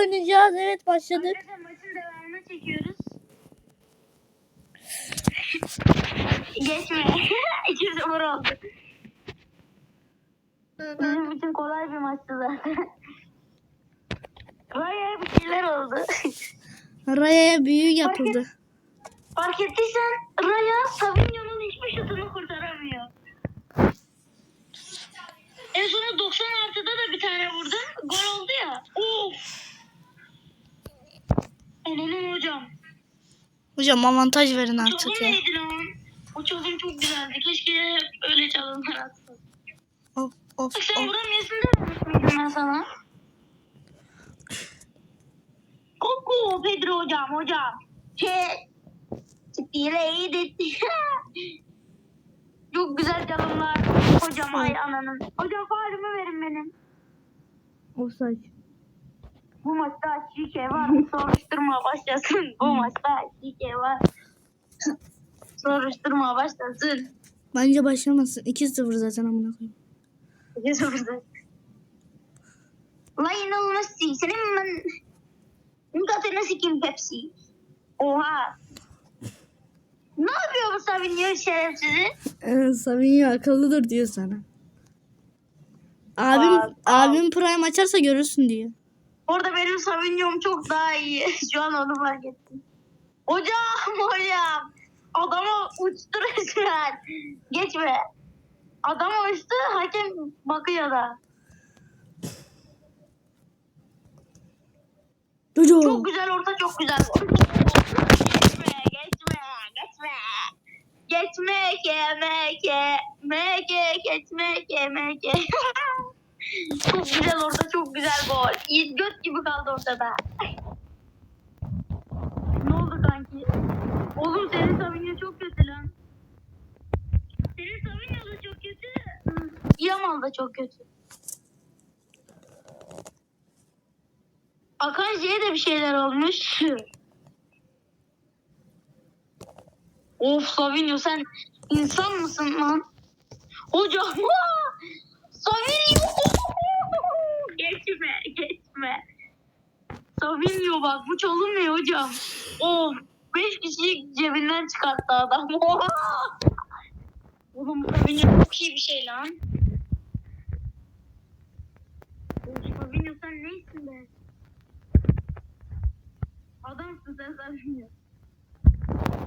oynayacağız. Evet başladık. Arkadaşlar maçın devamını çekiyoruz. Geçme. 2-0 oldu. Bizim için kolay bir maçtı zaten. Bayağı bir şeyler oldu. Raya'ya büyü yapıldı. Fark ettiysen Raya Savinho'nun hiçbir şutunu kurtaramıyor. En sonu 90 artıda da bir tane vurdun. Gol oldu ya. Of. Ananın hocam. Hocam avantaj verin Çalım artık ya. neydi lan? O çalım çok güzeldi. Keşke hep öyle çalımlar atsın. Of of Bak sen of. dememiş miydim ben sana? Koko Pedro hocam hocam. Şey. Dileydi. Çok güzel çalımlar. Hocam ay ananın. Hocam faalimi verin benim. Offside. Bu maçta şike var. Soruşturma başlasın. Bu maçta şike var. Soruşturma başlasın. Bence başlamasın. 2-0 zaten amına koyayım. Ne sordu? Lionel Messi. Senin ben... Mukatene sikim Pepsi. Oha. Ne yapıyor bu Savinio şerefsizi? Ee, Savinho akıllıdır diyor sana. Abim, Aa, abim prime açarsa görürsün diyor. Orada benim Savinio'm çok daha iyi. Şu an onu fark ettim. Hocam hocam. Adamı uçtu resmen. Geçme. Adam uçtu hakem bakıyor da. Jojo. Çok güzel orta çok güzel. Geçme geçme geçme. Geçme ke meke meke geçme ke meke. Çok güzel orta çok güzel gol. İyi göt gibi kaldı ortada. ne oldu kanki? Oğlum senin Savinho çok kötü lan. Senin Savinho da çok kötü. Yamal da çok kötü. Akanji'ye de bir şeyler olmuş. of Savinho sen insan mısın lan? Hocam Savinho geçme geçme. Savinho bak bu çalım ne hocam? Of 5 kişi cebinden çıkarttı adam. Oğlum bu çok iyi bir şey lan. Of Savinho sen neysin be? Adamsın sen Savinho.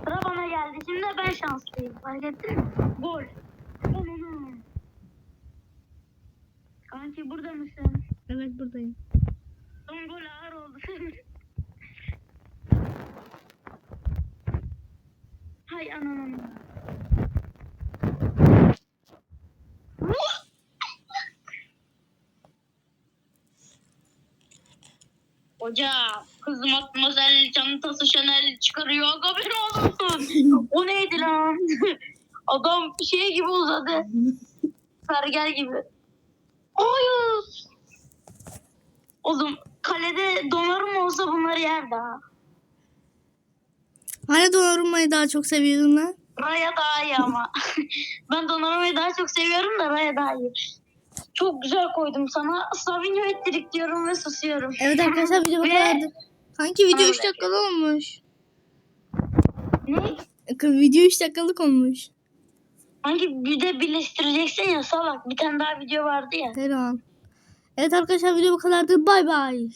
Sıra bana geldi. Şimdi ben şanslıyım. Fark ettin mi? Gol. Kanki burada mısın? Evet buradayım. Gol ağır oldu. Hay anam. Hocam kızım Matmazel çantası Chanel çıkarıyor. Haberin olsun. o neydi lan? Adam şey gibi uzadı. Pergel gibi. Hayır. Oğlum kalede donarım olsa bunları yer daha. Hani Donnaruma'yı daha çok seviyordun lan? Raya daha iyi ama. ben Donnarumma'yı daha çok seviyorum da Raya daha iyi. Çok güzel koydum sana. Savinho ettirik diyorum ve susuyorum. Evet arkadaşlar video bu Ve- kadardı. Kanki video 3 Evet. dakikalı olmuş. Ne? Video 3 dakikalık olmuş. Hangi bir de birleştireceksin ya salak. Bir tane daha video vardı ya. Her an. Evet arkadaşlar video bu kadardı. Bay bay.